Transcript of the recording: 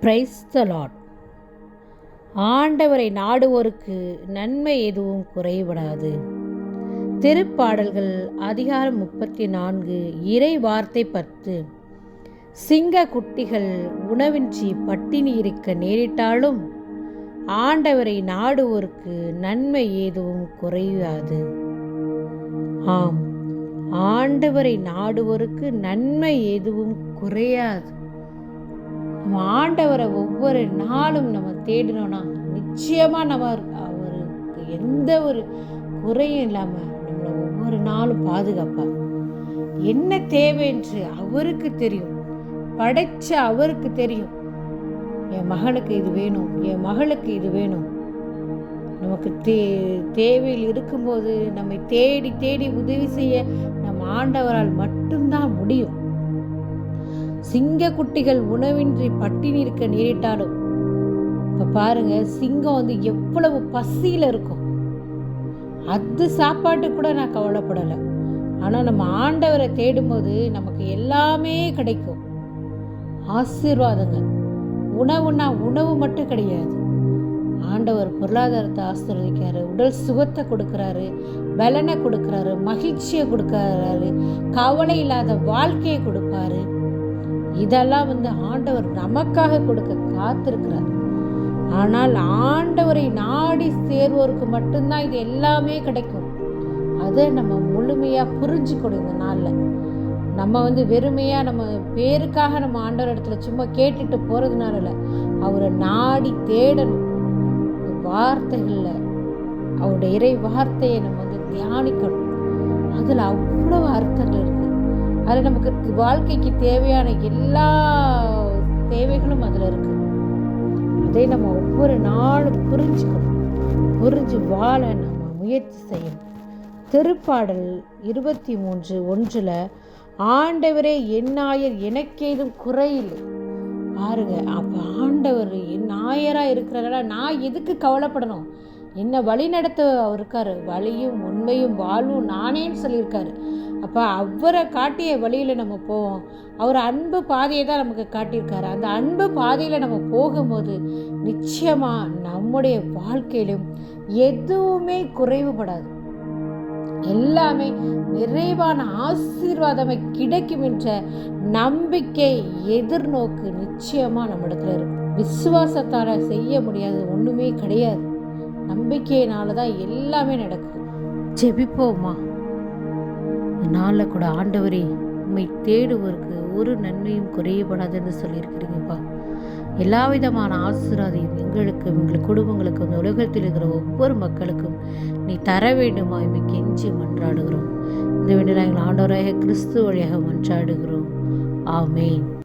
Praise the lot ஆண்டவரை நாடுவோருக்கு நன்மை எதுவும் குறைபடாது. திருப்பாடல்கள் அதிகாரம் முப்பத்தி நான்கு இறை வார்த்தை பத்து. சிங்க குட்டிகள் உணவின்றி பட்டினி இருக்க நேரிட்டாலும் ஆண்டவரை நாடுவோருக்கு நன்மை எதுவும் குறையாது. ஆம் ஆண்டவரை நாடுவோருக்கு நன்மை எதுவும் குறையாது. நம்ம ஆண்டவரை ஒவ்வொரு நாளும் நம்ம தேடினோன்னா நிச்சயமாக நம்ம அவருக்கு எந்த ஒரு குறையும் இல்லாமல் நம்மளை ஒவ்வொரு நாளும் பாதுகாப்பார். என்ன தேவை என்று அவருக்கு தெரியும். படைச்ச அவருக்கு தெரியும். என் மகனுக்கு இது வேணும் என் மகளுக்கு இது வேணும். நமக்கு தே தேவையில் இருக்கும்போது நம்மை தேடி தேடி உதவி செய்ய நம் ஆண்டவரால் மட்டும்தான் முடியும். சிங்க குட்டிகள் உணவின்றி பட்டி நிற்க நேரிட்டாலும் இப்ப பாருங்க சிங்கம் வந்து எவ்வளவு பசியில இருக்கும். அது சாப்பாட்டு கூட நான் கவலைப்படலை. ஆனா நம்ம ஆண்டவரை தேடும்போது நமக்கு எல்லாமே கிடைக்கும். ஆசீர்வாதங்கள் உணவுனா உணவு மட்டும் கிடையாது. ஆண்டவர் பொருளாதாரத்தை ஆசீர்வதிக்கிறாரு உடல் சுகத்தை கொடுக்குறாரு பலனை கொடுக்குறாரு மகிழ்ச்சியை கொடுக்கறாரு கவலை இல்லாத வாழ்க்கையை கொடுப்பாரு. இதெல்லாம் வந்து ஆண்டவர் நமக்காக கொடுக்க காத்திருக்கிறார். ஆனால் ஆண்டவரை நாடி சேர்வோருக்கு மட்டும்தான் இது எல்லாமே கிடைக்கும். அதை நம்ம முழுமையா புரிஞ்சுக்கணும் இந்த நாளில். நம்ம வந்து வெறுமையா நம்ம பேருக்காக நம்ம ஆண்டவர் இடத்துல சும்மா கேட்டுட்டு போறதுனால இல்லை. அவரை நாடி தேடணும். வார்த்தைகளில் அவருடைய இறை வார்த்தையை நம்ம வந்து தியானிக்கணும். அதில் அவ்வளவு அர்த்தங்கள் இருக்கு. அது நமக்கு வாழ்க்கைக்கு தேவையான எல்லா தேவைகளும் அதில் இருக்கு. அதை நம்ம ஒவ்வொரு நாளும் புரிஞ்சுக்கணும். புரிஞ்சு வாழ நம்ம முயற்சி செய்யணும். திருப்பாடல் இருபத்தி மூன்று ஒன்றில் ஆண்டவரே என்னாயர் எனக்கேதும் குறையில்லை. பாருங்க அப்போ ஆண்டவர் என் நாயராக இருக்கிறதால நான் எதுக்கு கவலைப்படணும்? என்னை வழி நடத்த அவர் இருக்காரு? வழியும் உண்மையும் வாழ்வும் நானேன்னு சொல்லியிருக்காரு. அப்போ அவரை காட்டிய வழியில் நம்ம போவோம். அவர் அன்பு பாதையை தான் நமக்கு காட்டியிருக்காரு. அந்த அன்பு பாதையில் நம்ம போகும்போது நிச்சயமாக நம்முடைய வாழ்க்கையிலும் எதுவுமே குறைவுபடாது. எல்லாமே நிறைவான ஆசீர்வாதமே கிடைக்கும் என்ற நம்பிக்கை எதிர்நோக்கு நிச்சயமாக நம்ம இடத்துல இருக்கும் விசுவாசத்தால் செய்ய முடியாது ஒன்றுமே கிடையாது. நம்பிக்கையினால தான் எல்லாமே நடக்குது. ஜெபிப்போம்மா. நாளில் கூட ஆண்டவரே உண்மை தேடுவருக்கு ஒரு நன்மையும் குறையப்படாதுன்னு சொல்லியிருக்கிறீங்கப்பா. எல்லா விதமான ஆசீர்வாதையும் எங்களுக்கும் எங்கள் குடும்பங்களுக்கும் இந்த உலகத்தில் இருக்கிற ஒவ்வொரு மக்களுக்கும் நீ தர வேண்டுமா இமை கெஞ்சி மன்றாடுகிறோம். இந்த வேண்டிய நாங்கள் ஆண்டவராக கிறிஸ்து வழியாக மன்றாடுகிறோம். ஆமேன்.